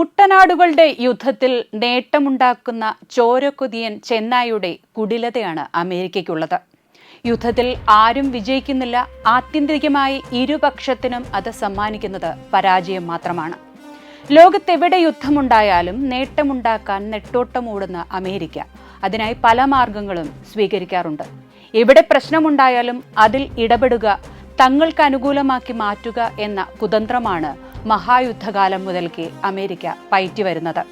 മുട്ടനാടുകളുടെ യുദ്ധത്തിൽ നേട്ടമുണ്ടാക്കുന്ന ചോരക്കൊതിയൻ ചെന്നായിയുടെ കുടിലതയാണ് അമേരിക്കയ്ക്കുള്ളത്. യുദ്ധത്തിൽ ആരും വിജയിക്കുന്നില്ല ആത്യന്തികമായി ഇരുപക്ഷത്തിനും അത് സമ്മാനിക്കുന്നത് പരാജയം മാത്രമാണ്. ലോകത്തെവിടെ യുദ്ധമുണ്ടായാലും നേട്ടമുണ്ടാക്കാൻ നെട്ടോട്ടമൂടുന്ന അമേരിക്ക അതിനായി പല മാർഗങ്ങളും സ്വീകരിക്കാറുണ്ട്. എവിടെ പ്രശ്നമുണ്ടായാലും അതിൽ ഇടപെടുക തങ്ങൾക്ക് അനുകൂലമാക്കി മാറ്റുക എന്ന കുതന്ത്രമാണ് മഹായുദ്ധകാലം മുതൽക്കേ അമേരിക്ക പയറ്റിവരുന്നത്.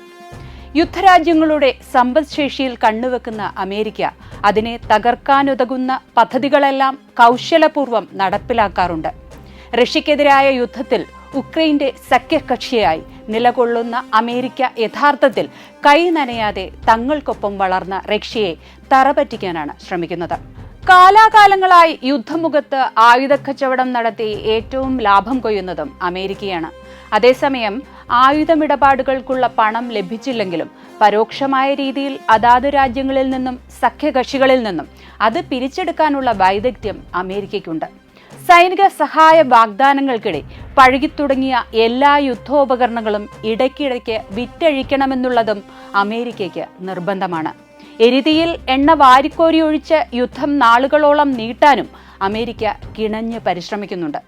യുദ്ധരാജ്യങ്ങളുടെ സമ്പദ്ശേഷിയിൽ കണ്ണുവെക്കുന്ന അമേരിക്ക അതിനെ തകർക്കാനുതകുന്ന പദ്ധതികളെല്ലാം കൗശലപൂർവം നടപ്പിലാക്കാറുണ്ട്. റഷ്യക്കെതിരായ യുദ്ധത്തിൽ ഉക്രൈന്റെ സഖ്യകക്ഷിയായി നിലകൊള്ളുന്ന അമേരിക്ക യഥാർത്ഥത്തിൽ കൈ നനയാതെ തങ്ങൾക്കൊപ്പം വളർന്ന റഷ്യയെ തറപറ്റിക്കാനാണ് ശ്രമിക്കുന്നത്. കാലാകാലങ്ങളായി യുദ്ധമുഖത്ത് ആയുധക്കച്ചവടം നടത്തി ഏറ്റവും ലാഭം കൊയ്യുന്നതും അമേരിക്കയാണ്. അതേസമയം ആയുധമിടപാടുകൾക്കുള്ള പണം ലഭിച്ചില്ലെങ്കിലും പരോക്ഷമായ രീതിയിൽ അതാത് രാജ്യങ്ങളിൽ നിന്നും സഖ്യകക്ഷികളിൽ നിന്നും അത് പിരിച്ചെടുക്കാനുള്ള വൈദഗ്ധ്യം അമേരിക്കയ്ക്കുണ്ട്. സൈനിക സഹായ വാഗ്ദാനങ്ങൾക്കിടെ പഴകിത്തുടങ്ങിയ എല്ലാ യുദ്ധോപകരണങ്ങളും ഇടയ്ക്കിടയ്ക്ക് വിറ്റഴിക്കണമെന്നുള്ളതും അമേരിക്കയ്ക്ക് നിർബന്ധമാണ്. എരിതിയിൽ എണ്ണ വാരിക്കോരി ഒഴിച്ച് യുദ്ധം നാളുകളോളം നീട്ടാനും അമേരിക്ക കിണഞ്ഞ് പരിശ്രമിക്കുന്നുണ്ട്.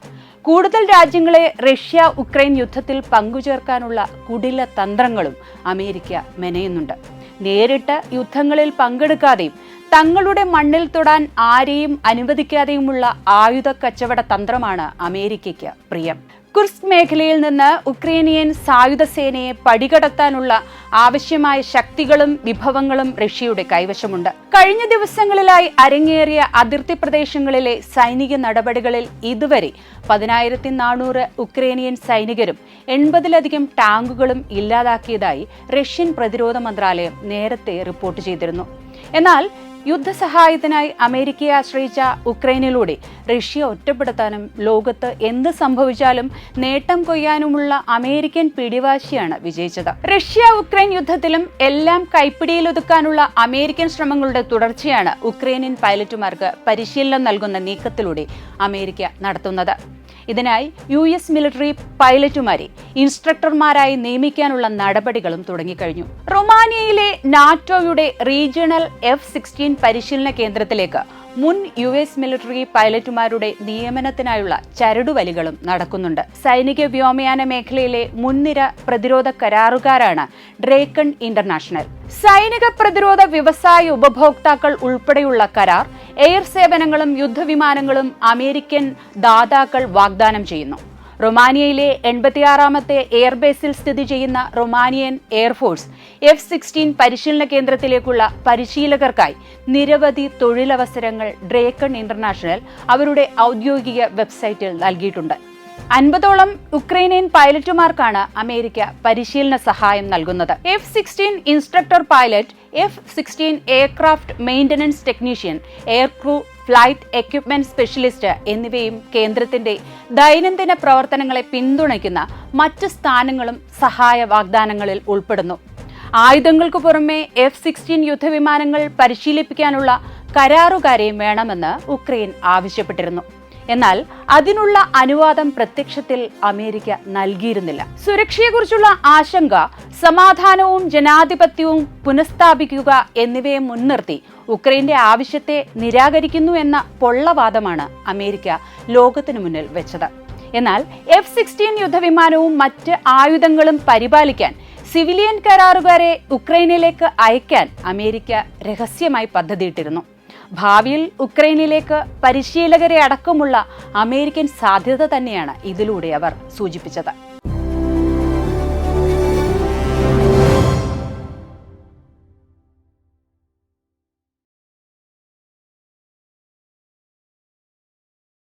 കൂടുതൽ രാജ്യങ്ങളെ റഷ്യ ഉക്രൈൻ യുദ്ധത്തിൽ പങ്കുചേർക്കാനുള്ള കുടില തന്ത്രങ്ങളും അമേരിക്ക മെനയുന്നുണ്ട്. നേരിട്ട് യുദ്ധങ്ങളിൽ പങ്കെടുക്കാതെയും തങ്ങളുടെ മണ്ണിൽ തൊടാൻ ആരെയും അനുവദിക്കാതെയുമുള്ള ആയുധ കച്ചവട തന്ത്രമാണ് അമേരിക്കയ്ക്ക് പ്രിയം. കുർസ്ക് മേഖലയിൽ നിന്ന് ഉക്രൈനിയൻ സായുധ സേനയെ പടികടത്താനുള്ള ആവശ്യമായ ശക്തികളും വിഭവങ്ങളും റഷ്യയുടെ കൈവശമുണ്ട്. കഴിഞ്ഞ ദിവസങ്ങളിലായി അരങ്ങേറിയ അതിർത്തി പ്രദേശങ്ങളിലെ സൈനിക നടപടികളിൽ ഇതുവരെ പതിനായിരത്തി നാനൂറ് ഉക്രൈനിയൻ സൈനികരും എൺപതിലധികം ടാങ്കുകളും ഇല്ലാതാക്കിയതായി റഷ്യൻ പ്രതിരോധ മന്ത്രാലയം നേരത്തെ റിപ്പോർട്ട് ചെയ്തിരുന്നു. എന്നാൽ യുദ്ധസഹായത്തിനായി അമേരിക്കയെ ആശ്രയിച്ച ഉക്രൈനിലൂടെ റഷ്യ ഒറ്റപ്പെടുത്താനും ലോകത്ത് എന്ത് സംഭവിച്ചാലും നേട്ടം കൊയ്യാനുമുള്ള അമേരിക്കൻ പിടിവാശിയാണ് വിജയിച്ചത്. റഷ്യ ഉക്രൈൻ യുദ്ധത്തിലും എല്ലാം കൈപ്പിടിയിലൊതുക്കാനുള്ള അമേരിക്കൻ ശ്രമങ്ങളുടെ തുടർച്ചയാണ് ഉക്രൈനിയൻ പൈലറ്റുമാർക്ക് പരിശീലനം നൽകുന്ന നീക്കത്തിലൂടെ അമേരിക്ക നടത്തുന്നത്. ഇതിനായി യു എസ് മിലിറ്ററി പൈലറ്റുമാരെ ഇൻസ്ട്രക്ടർമാരായി നിയമിക്കാനുള്ള നടപടികളും തുടങ്ങിക്കഴിഞ്ഞു. റൊമാനിയയിലെ നാറ്റോയുടെ റീജിയണൽ എഫ് സിക്സ്റ്റീൻ പരിശീലന കേന്ദ്രത്തിലേക്ക് മുൻ യു എസ് മിലിറ്ററി പൈലറ്റുമാരുടെ നിയമനത്തിനായുള്ള ചരടുവലികളും നടക്കുന്നുണ്ട്. സൈനിക വ്യോമയാന മേഖലയിലെ മുൻനിര പ്രതിരോധ കരാറുകാരാണ് ഡ്രേക്കൺ ഇന്റർനാഷണൽ. സൈനിക പ്രതിരോധ വ്യവസായ ഉപഭോക്താക്കൾ ഉൾപ്പെടെയുള്ള കരാർ എയർ സേവനങ്ങളും യുദ്ധവിമാനങ്ങളും അമേരിക്കൻ ദാതാക്കൾ വാഗ്ദാനം ചെയ്യുന്നു. റൊമാനിയയിലെ എൺപത്തിയാറാമത്തെ എയർബേസിൽ സ്ഥിതി ചെയ്യുന്ന റൊമാനിയൻ എയർഫോഴ്സ് എഫ് സിക്സ്റ്റീൻ പരിശീലന കേന്ദ്രത്തിലേക്കുള്ള പരിശീലകർക്കായി നിരവധി തൊഴിലവസരങ്ങൾ ഡ്രേക്കൺ ഇന്റർനാഷണൽ അവരുടെ ഔദ്യോഗിക വെബ്സൈറ്റിൽ നൽകിയിട്ടുണ്ട്. അൻപതോളം ഉക്രൈനിയൻ പൈലറ്റുമാർക്കാണ് അമേരിക്ക പരിശീലന സഹായം നൽകുന്നത്. F sixteen instructor pilot F sixteen aircraft maintenance technician aircrew flight equipment specialist എന്നിവയും കേന്ദ്രത്തിന്റെ ദൈനംദിന പ്രവർത്തനങ്ങളെ പിന്തുണയ്ക്കുന്ന മറ്റ് സ്ഥാനങ്ങളും സഹായ വാഗ്ദാനങ്ങളിൽ ഉൾപ്പെടുന്നു. ആയുധങ്ങൾക്ക് പുറമെ എഫ് സിക്സ്റ്റീൻ യുദ്ധവിമാനങ്ങൾ പരിശീലിപ്പിക്കാനുള്ള കരാറുകാരെയും വേണമെന്ന് ഉക്രൈൻ ആവശ്യപ്പെട്ടിരുന്നു. എന്നാൽ അതിനുള്ള അനുവാദം പ്രത്യക്ഷത്തിൽ അമേരിക്ക നൽകിയിരുന്നില്ല. സുരക്ഷയെക്കുറിച്ചുള്ള ആശങ്ക സമാധാനവും ജനാധിപത്യവും പുനഃസ്ഥാപിക്കുക എന്നിവയെ മുൻനിർത്തി ഉക്രൈന്റെ ആവശ്യത്തെ നിരാകരിക്കുന്നു എന്ന പൊള്ളവാദമാണ് അമേരിക്ക ലോകത്തിനു മുന്നിൽ വെച്ചത്. എന്നാൽ എഫ് സിക്സ്റ്റീൻ യുദ്ധവിമാനവും മറ്റ് ആയുധങ്ങളും പരിപാലിക്കാൻ സിവിലിയൻ കരാറുകാരെ ഉക്രൈനിലേക്ക് അയക്കാൻ അമേരിക്ക രഹസ്യമായി പദ്ധതിയിട്ടിരുന്നു. ഭാവിയിൽ ഉക്രൈനിലേക്ക് പരിശീലകരെ അടക്കമുള്ള അമേരിക്കൻ സാധ്യത തന്നെയാണ് ഇതിലൂടെ അവർ സൂചിപ്പിച്ചത്.